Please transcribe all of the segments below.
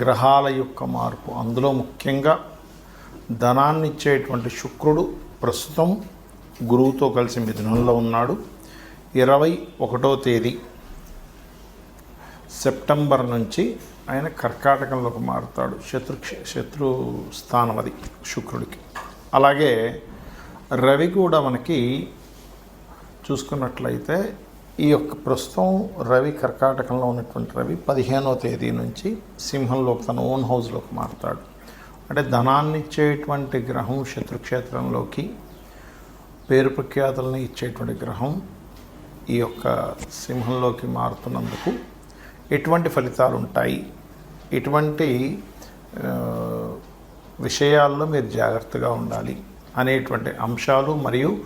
గ్రహాల యొక్క మార్పు. అందులో ముఖ్యంగా ధనాన్ని ఇచ్చేటువంటి శుక్రుడు ప్రస్తుతం గురువుతో కలిసి మిథునంలో ఉన్నాడు. ఇరవై ఒకటో తేదీ సెప్టెంబర్ నుంచి ఆయన కర్కాటకంలోకి మారుతాడు. శత్రు శత్రు స్థానం అది శుక్రుడికి. అలాగే రవి కూడా మనకి చూసుకున్నట్లయితే ఈ యొక్క ప్రస్తుతం రవి కర్కాటకంలో ఉన్నటువంటి రవి పదిహేనో తేదీ నుంచి సింహంలోకి తన ఓన్ హౌస్లోకి మారుతాడు. అంటే ధనాన్ని ఇచ్చేటువంటి గ్రహం శత్రుక్షేత్రంలోకి పేరు ప్రఖ్యాతులని ఇచ్చేటువంటి గ్రహం ఈ యొక్క సింహంలోకి మారుతున్నందుకు ఎటువంటి ఫలితాలు ఉంటాయి? ఎటువంటి విషయాల్లో మీరు జాగ్రత్తగా ఉండాలి అనేటువంటి అంశాలు మరియు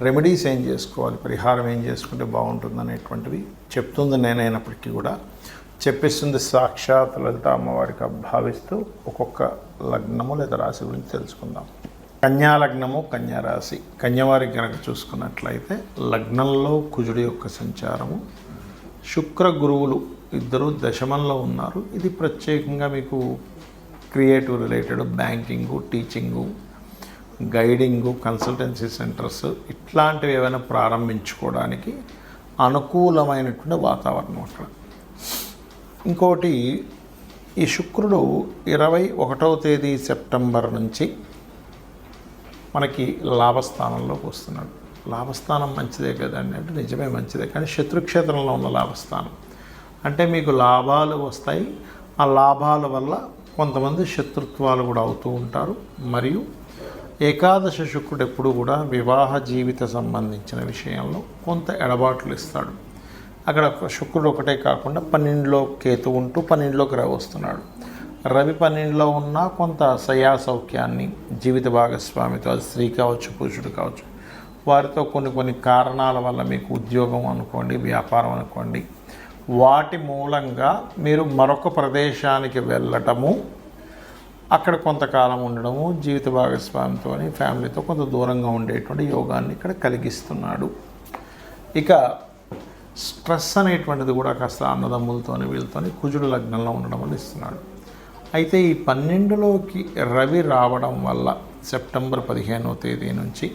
రెమెడీస్ ఏం చేసుకోవాలి? పరిహారం ఏం చేసుకుంటే బాగుంటుంది అనేటువంటివి చెప్తుంది నేనైనప్పటికీ కూడా. చెప్పిస్తుంది సాక్షాత్ లలిత అమ్మవారికి భావిస్తూ ఒక్కొక్క లగ్నము లేదా రాశి గురించి తెలుసుకుందాం. కన్యా లగ్నము కన్యా రాశి. కన్యవారికి కనుక చూసుకున్నట్లయితే లగ్నంలో కుజుడి యొక్క సంచారము శుక్ర గురువులు ఇద్దరు దశమంలో ఉన్నారు. ఇది ప్రత్యేకంగా మీకు creative related banking teaching guiding consultancy centers ఇట్లాంటివి ఏమైనా ప్రారంభించుకోవడానికి అనుకూలమైనటువంటి వాతావరణం అక్కడ. ఇంకోటి ఈ శుక్రుడు ఇరవై ఒకటవ తేదీ సెప్టెంబర్ నుంచి మనకి లాభస్థానంలోకి వస్తున్నాడు. లాభస్థానం మంచిదే కదండి అంటే నిజమే మంచిదే కానీ శత్రుక్షేత్రంలో ఉన్న లాభస్థానం. అంటే మీకు లాభాలు వస్తాయి ఆ లాభాల వల్ల కొంతమంది శత్రుత్వాలు కూడా అవుతూ ఉంటారు. మరియు ఏకాదశ శుక్రుడు ఎప్పుడు కూడా వివాహ జీవిత సంబంధించిన విషయంలో కొంత ఎడబాట్లు ఇస్తాడు. అక్కడ ఒక శుక్రుడు ఒకటే కాకుండా పన్నెండులో కేతు ఉంటూ పన్నెండులోకి రవి వస్తున్నాడు. రవి పన్నెండులో ఉన్న కొంత సయా సౌఖ్యాన్ని జీవిత భాగస్వామితో అది స్త్రీ కావచ్చు పురుషుడు కావచ్చు వారితో కొన్ని కొన్ని కారణాల వల్ల మీకు ఉద్యోగం అనుకోండి వ్యాపారం అనుకోండి వాటి మూలంగా మీరు మరొక ప్రదేశానికి వెళ్ళటము అక్కడ కొంతకాలం ఉండడము జీవిత భాగస్వామితో ఫ్యామిలీతో కొంత దూరంగా ఉండేటువంటి యోగాన్ని ఇక్కడ కలిగిస్తున్నాడు. ఇక స్ట్రెస్ అనేటువంటిది కూడా కాస్త అన్నదమ్ములతోని వీళ్ళతోని కుజుడు లగ్నంలో ఉండడం వల్ల ఇస్తున్నాడు. అయితే ఈ పన్నెండులోకి రవి రావడం వల్ల సెప్టెంబర్ పదిహేనవ తేదీ నుంచి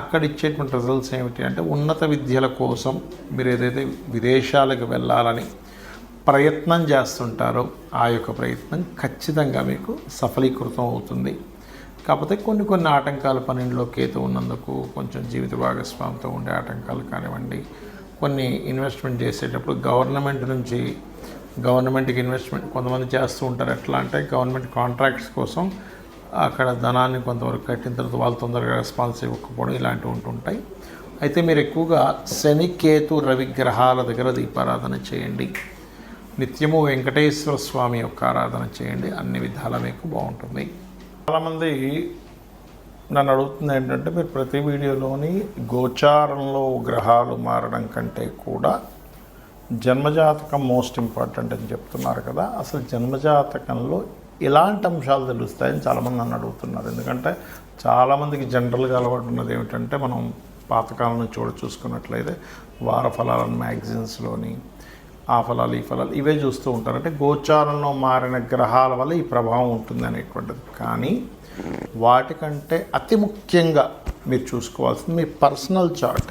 అక్కడ ఇచ్చేటువంటి రిజల్ట్స్ ఏమిటి అంటే ఉన్నత విద్యల కోసం మీరు ఏదైతే విదేశాలకు వెళ్ళాలని ప్రయత్నం చేస్తుంటారో ఆ యొక్క ప్రయత్నం ఖచ్చితంగా మీకు సఫలీకృతం అవుతుంది. కాకపోతే కొన్ని కొన్ని ఆటంకాలు పన్నెండులో కేతు ఉన్నందుకు కొంచెం జీవిత భాగస్వామితో ఉండే ఆటంకాలు కానివ్వండి. కొన్ని ఇన్వెస్ట్మెంట్ చేసేటప్పుడు గవర్నమెంట్ నుంచి గవర్నమెంట్కి ఇన్వెస్ట్మెంట్ కొంతమంది చేస్తూ ఉంటారు. ఎట్లా అంటే గవర్నమెంట్ కాంట్రాక్ట్స్ కోసం అక్కడ ధనాన్ని కొంతవరకు కట్టిన తర్వాత వాళ్ళు తొందరగా రెస్పాన్స్ ఇవ్వకపోవడం ఇలాంటివి ఉంటుంటాయి అయితే మీరు ఎక్కువగా శని కేతు రవి గ్రహాల దగ్గర దీపారాధన చేయండి. నిత్యము వెంకటేశ్వర స్వామి యొక్క ఆరాధన చేయండి. అన్ని విధాల మీకు బాగుంటుంది. చాలామంది నన్ను అడుగుతుంది ఏంటంటే మీరు ప్రతి వీడియోలోని గోచారంలో గ్రహాలు మారడం కంటే కూడా జన్మజాతకం మోస్ట్ ఇంపార్టెంట్ అని చెప్తున్నారు కదా. అసలు జన్మజాతకంలో ఎలాంటి అంశాలు తెలుస్తాయని చాలామంది నన్ను అడుగుతున్నారు. ఎందుకంటే చాలామందికి జనరల్గా అలవాటు ఉన్నది ఏమిటంటే మనం పాతకాలం నుంచి చూడ చూసుకున్నట్లయితే వార ఫలాలను మ్యాగజైన్స్లోని ఆ ఫలాలు ఈ ఫలాలు ఇవే చూస్తూ ఉంటారు. అంటే గోచారంలో మారిన గ్రహాల వల్ల ఈ ప్రభావం ఉంటుంది అనేటువంటిది. కానీ వాటికంటే అతి ముఖ్యంగా మీరు చూసుకోవాల్సింది మీ పర్సనల్ చార్ట్.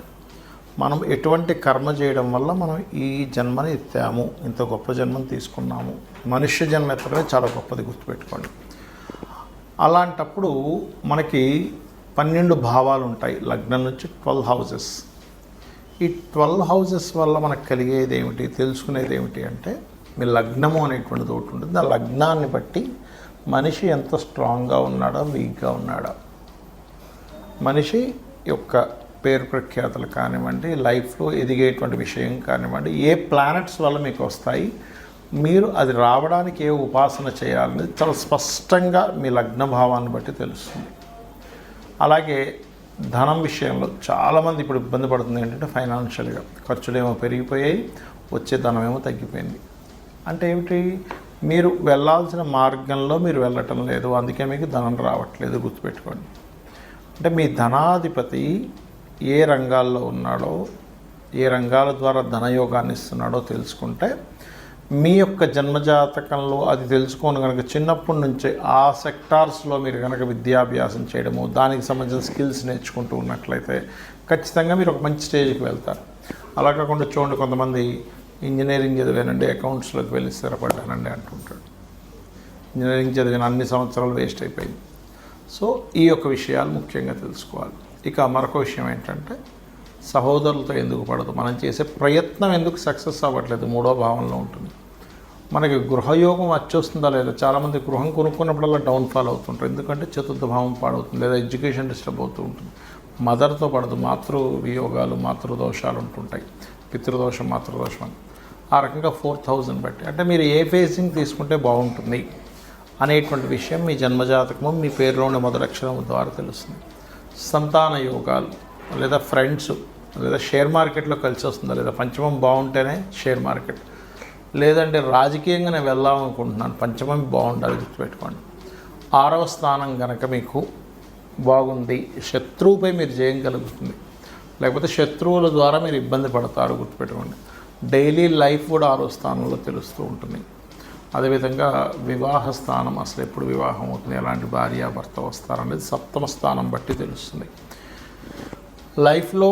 మనం ఎటువంటి కర్మ చేయడం వల్ల మనం ఈ జన్మని ఎత్తాము? ఇంత గొప్ప జన్మను తీసుకున్నాము. మనుష్య జన్మ ఎత్తడమే చాలా గొప్పది గుర్తుపెట్టుకోండి. అలాంటప్పుడు మనకి పన్నెండు భావాలు ఉంటాయి. లగ్నం నుంచి ట్వెల్వ్ హౌజెస్ ఈ ట్వెల్వ్ హౌజెస్ వల్ల మనకు కలిగేది ఏమిటి తెలుసుకునేది ఏమిటి అంటే మీ లగ్నము అనేటువంటిది ఒకటి ఉంటుంది. ఆ లగ్నాన్ని బట్టి మనిషి ఎంత స్ట్రాంగ్గా ఉన్నాడో వీక్గా ఉన్నాడో. మనిషి యొక్క పేరు ప్రఖ్యాతలు కానివ్వండి లైఫ్లో ఎదిగేటువంటి విషయం కానివ్వండి ఏ ప్లానెట్స్ వల్ల మీకు వస్తాయి మీరు అది రావడానికి ఏ ఉపాసన చేయాలనేది చాలా స్పష్టంగా మీ లగ్న భావాన్ని బట్టి తెలుస్తుంది. అలాగే ధనం విషయంలో చాలామంది ఇప్పుడు ఇబ్బంది పడుతుంది ఏంటంటే ఫైనాన్షియల్గా ఖర్చులు ఏమో పెరిగిపోయాయి వచ్చే ధనం ఏమో తగ్గిపోయింది. అంటే ఏమిటి? మీరు వెళ్ళాల్సిన మార్గంలో మీరు వెళ్ళటం లేదు అందుకే మీకు ధనం రావట్లేదు గుర్తుపెట్టుకోండి. అంటే మీ ధనాధిపతి ఏ రంగాల్లో ఉన్నాడో ఏ రంగాల ద్వారా ధనయోగాన్ని ఇస్తున్నాడో తెలుసుకుంటే మీ యొక్క జన్మజాతకంలో అది తెలుసుకొని కనుక చిన్నప్పటి నుంచే ఆ సెక్టార్స్లో మీరు కనుక విద్యాభ్యాసం చేయడము దానికి సంబంధించిన స్కిల్స్ నేర్చుకుంటూ ఉన్నట్లయితే ఖచ్చితంగా మీరు ఒక మంచి స్టేజ్కి వెళ్తారు. అలా కాకుండా చూడండి కొంతమంది ఇంజనీరింగ్ చదివానండి అకౌంట్స్లోకి వెళ్ళి స్థిరపడ్డానండి అంటుంటాడు. ఇంజనీరింగ్ చదివిన అన్ని సంవత్సరాలు వేస్ట్ అయిపోయింది. సో ఈ యొక్క విషయాలు ముఖ్యంగా తెలుసుకోవాలి. ఇక మరొక విషయం ఏంటంటే సహోదరులతో ఎందుకు పడదు? మనం చేసే ప్రయత్నం ఎందుకు సక్సెస్ అవ్వట్లేదు? మూడో భావంలో ఉంటుంది. మనకి గృహయోగం వచ్చేస్తుందా లేదా? చాలామంది గృహం కొనుక్కున్నప్పుడల్లా డౌన్ఫాల్ అవుతుంటారు. ఎందుకంటే చతుర్థ భావం పాడవుతుంది లేదా ఎడ్యుకేషన్ డిస్టర్బ్ అవుతూ ఉంటుంది. మదర్తో పడదు. మాతృ వియోగాలు మాతృదోషాలు ఉంటుంటాయి. పితృదోషం మాతృదోషం అని. ఆ రకంగా ఫోర్ థౌజండ్ బట్టి. అంటే మీరు ఏ ఫేసింగ్ తీసుకుంటే బాగుంటుంది అనేటువంటి విషయం మీ జన్మజాతకము మీ పేరులోని మొదలక్షరం ద్వారా తెలుస్తుంది. సంతాన యోగాలు లేదా ఫ్రెండ్స్ లేదా షేర్ మార్కెట్లో కలిసి వస్తుందా లేదా పంచమం బాగుంటేనే షేర్ మార్కెట్. లేదంటే రాజకీయంగా నేను వెళ్దాం అనుకుంటున్నాను పంచమం బాగుండాలి గుర్తుపెట్టుకోండి. ఆరవ స్థానం కనుక మీకు బాగుంది శత్రువుపై మీరు జయం కలుగుతుంది. లేకపోతే శత్రువుల ద్వారా మీరు ఇబ్బంది పడతారు గుర్తుపెట్టుకోండి. డైలీ లైఫ్ కూడా ఆరో స్థానంలో తెలుస్తూ ఉంటుంది. అదేవిధంగా వివాహ స్థానం అసలు ఎప్పుడు వివాహం అవుతుంది ఎలాంటి భార్య భర్త వస్తారనేది సప్తమ స్థానం బట్టి తెలుస్తుంది. లైఫ్లో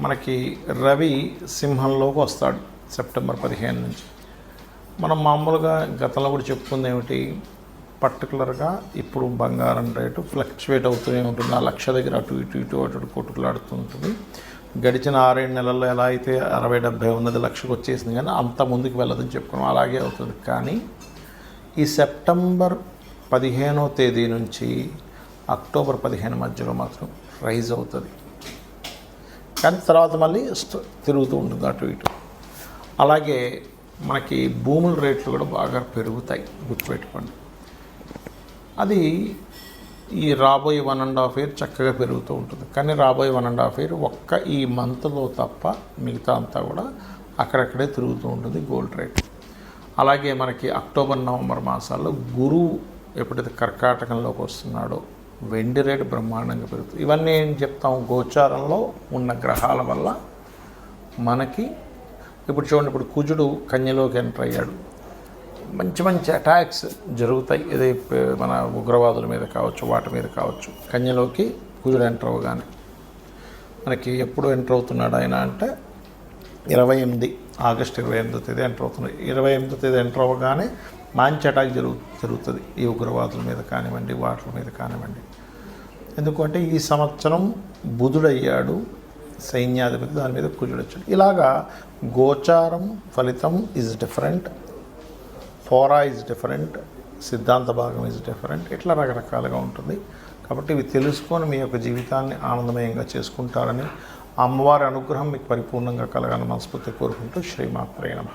మనకి రవి సింహంలోకి వస్తాడు సెప్టెంబర్ పదిహేను నుంచి. మనం మామూలుగా గతంలో కూడా చెప్పుకుంది ఏమిటి? పర్టికులర్గా ఇప్పుడు బంగారం రేటు ఫ్లక్చువేట్ అవుతూనే ఉంటుంది. ఆ లక్ష దగ్గర అటు ఇటు ఇటు అటు ఇటు కొట్టుకులాడుతూ ఉంటుంది. గడిచిన ఆరేడు నెలల్లో ఎలా అయితే అరవై డెబ్బై ఉన్నది లక్షకు వచ్చేసింది కానీ అంత ముందుకు వెళ్ళదని చెప్పుకున్నాం. అలాగే అవుతుంది. కానీ ఈ సెప్టెంబర్ పదిహేనో తేదీ నుంచి అక్టోబర్ పదిహేను మధ్యలో మాత్రం రైజ్ అవుతుంది. కానీ తర్వాత మళ్ళీ తిరుగుతూ ఉంటుంది అటు ఇటు. అలాగే మనకి భూముల రేట్లు కూడా బాగా పెరుగుతాయి గుర్తుపెట్టుకోండి. అది ఈ రాబోయే వన్ అండ్ హాఫ్ ఇయర్ చక్కగా పెరుగుతూ ఉంటుంది. కానీ రాబోయే వన్ అండ్ హాఫ్ ఇయర్ ఒక్క ఈ మంత్లో తప్ప మిగతా అంతా కూడా అక్కడక్కడే తిరుగుతూ ఉంటుంది గోల్డ్ రేట్. అలాగే మనకి అక్టోబర్ నవంబర్ మాసాల్లో గురువు ఎప్పుడైతే కర్కాటకంలోకి వస్తున్నాడో వెండి రేటు బ్రహ్మాండంగా పెరుగుతుంది. ఇవన్నీ ఏం చెప్తాం? గోచారంలో ఉన్న గ్రహాల వల్ల మనకి ఇప్పుడు చూడండి ఇప్పుడు కుజుడు కన్యలోకి ఎంటర్ అయ్యాడు. మంచి మంచి అటాక్స్ జరుగుతాయి. ఇది మన ఉగ్రవాదుల మీద కావచ్చు వాటి మీద కావచ్చు. కన్యలోకి కుజుడు ఎంటర్ అవ్వగానే మనకి ఎప్పుడు ఎంటర్ అవుతున్నాడు ఆయన అంటే ఇరవై ఎనిమిది ఆగస్ట్ ఇరవై ఎనిమిదో తేదీ ఎంటర్ అవుతుంది ఇరవై ఎనిమిదో తేదీ ఎంటర్ అవ్వగానే మంచి అటాక్ జరుగు జరుగుతుంది. ఈ ఉగ్రవాదుల మీద కానివ్వండి వాటి మీద కానివ్వండి. ఎందుకంటే ఈ సంవత్సరం బుధుడయ్యాడు సైన్యాధిపతి దాని మీద కుజుడు వచ్చాడు ఇలాగా గోచారం ఫలితం ఈజ్ డిఫరెంట్ ఫోరా ఈజ్ డిఫరెంట్ సిద్ధాంత భాగం ఈజ్ డిఫరెంట్ ఇట్లా రకరకాలుగా ఉంటుంది. కాబట్టి ఇవి తెలుసుకొని మీ యొక్క జీవితాన్ని ఆనందమయంగా చేసుకుంటారని అమ్మవారి అనుగ్రహం మీకు పరిపూర్ణంగా కలగాలని మనస్ఫూర్తి కోరుకుంటూ శ్రీమాత్రే నమ.